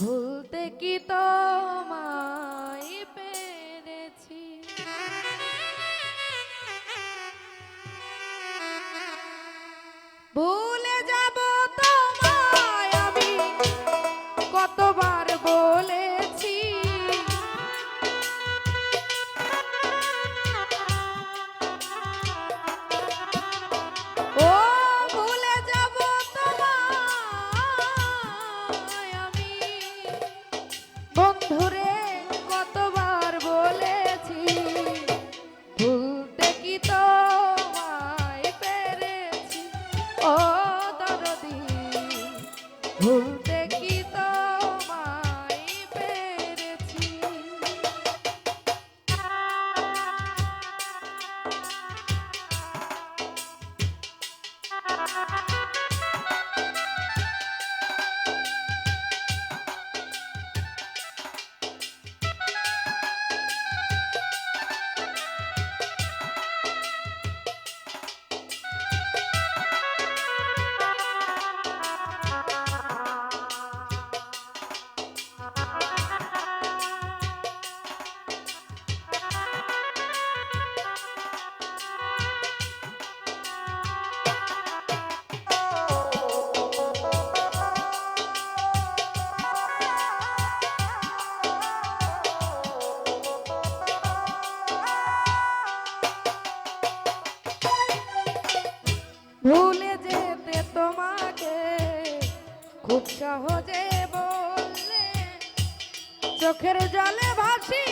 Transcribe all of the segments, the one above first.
ভুলতে কি তোমার চোখের জলে ভাসি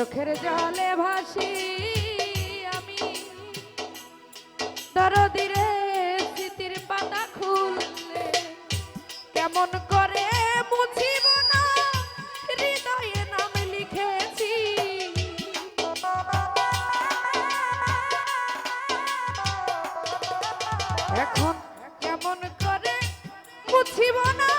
চোখের জলে ভাসি আমি। দরদিরে স্মৃতির পাতা খুললে কেমন করে বুঝিব না, হৃদয়ে নাম লিখেছি। এখন কেমন করে বুঝিব না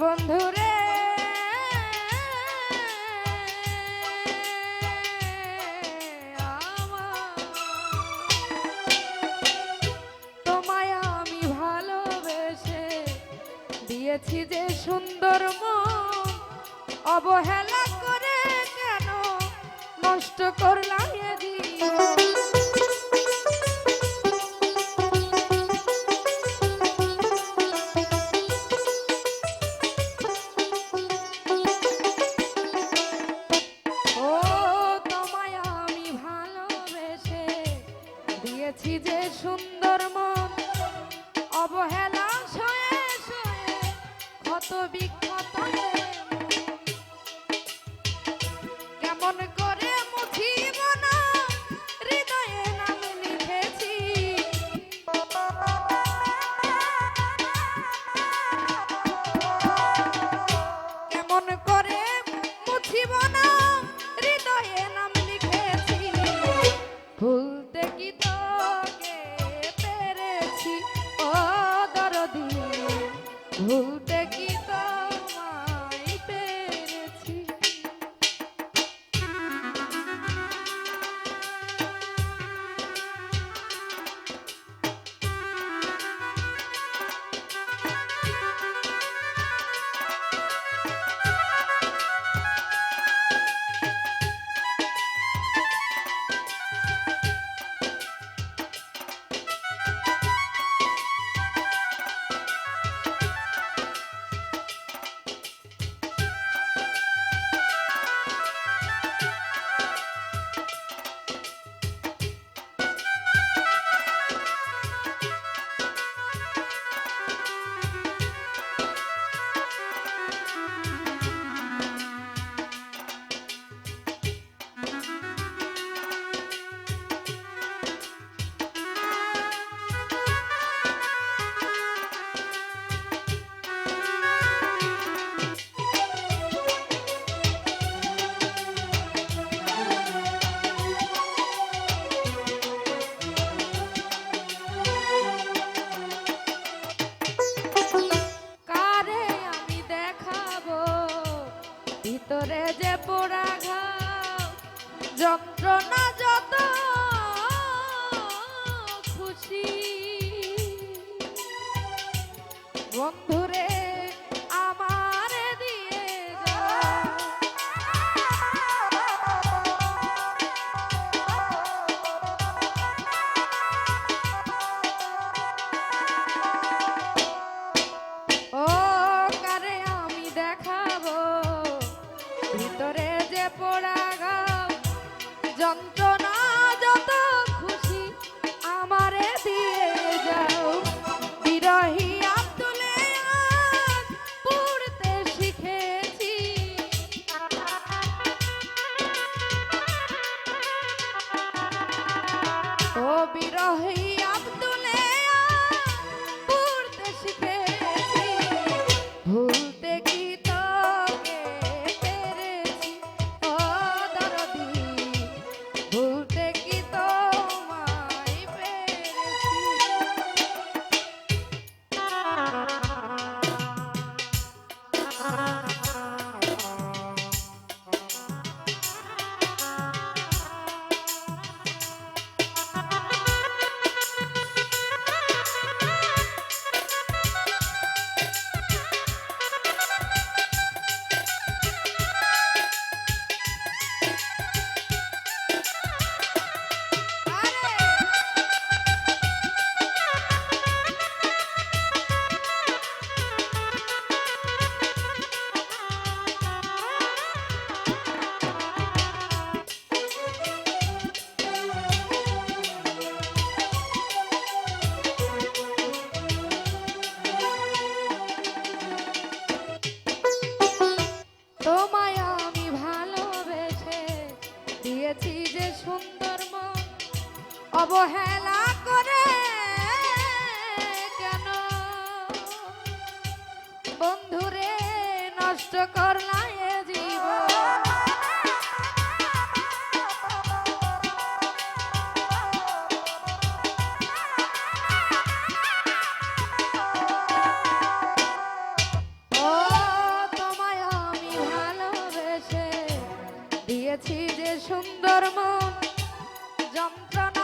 বন্ধুরে কেমন করে যন্ত্রণা যত খুশি। বন্ধু Oh. তোমায় আমি ভালোবেসে দিয়েছি যে সুন্দর মন। অবহেলা করে কেন? বন্ধুরে নষ্ট করলাম trong trong